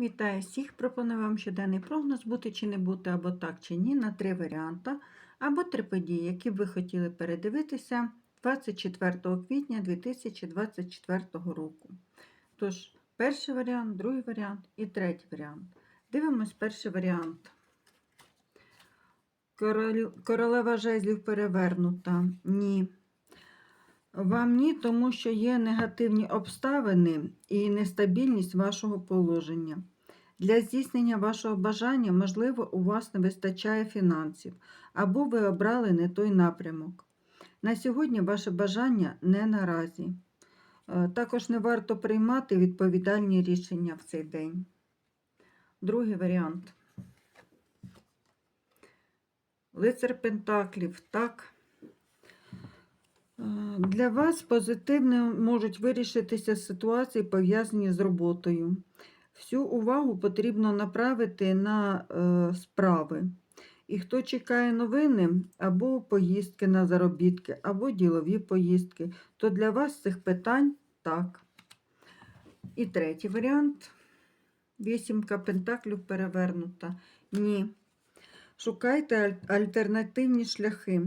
Вітаю всіх! Пропоную вам щоденний прогноз бути чи не бути, або так чи ні, на три варіанти, або три події, які б ви хотіли передивитися 24 квітня 2024 року. Тож, перший варіант, другий варіант і третій варіант. Дивимось перший варіант. Королева жезлів перевернута. Ні. Вам ні, тому що є негативні обставини і нестабільність вашого положення. Для здійснення вашого бажання, можливо, у вас не вистачає фінансів, або ви обрали не той напрямок. На сьогодні ваше бажання не наразі. Е, Також не варто приймати відповідальні рішення в цей день. Другий варіант. Лицар Пентаклів. Так. Е, Для вас позитивно можуть вирішитися ситуації, пов'язані з роботою. Всю увагу потрібно направити на е, справи. І хто чекає новини або поїздки на заробітки, або ділові поїздки, то для вас цих питань так. І третій варіант. Вісімка пентаклів перевернута. Ні. Шукайте аль- альтернативні шляхи.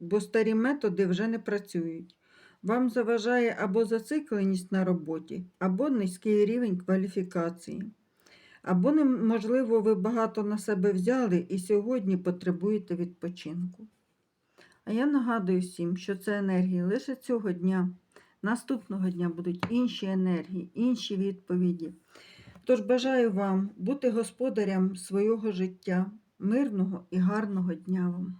Бо старі методи вже не працюють. Вам заважає або зацикленість на роботі, або низький рівень кваліфікації. Або, можливо, ви багато на себе взяли і сьогодні потребуєте відпочинку. А я нагадую всім, що це енергії лише цього дня. Наступного дня будуть інші енергії, інші відповіді. Тож бажаю вам бути господарям свого життя, мирного і гарного дня вам.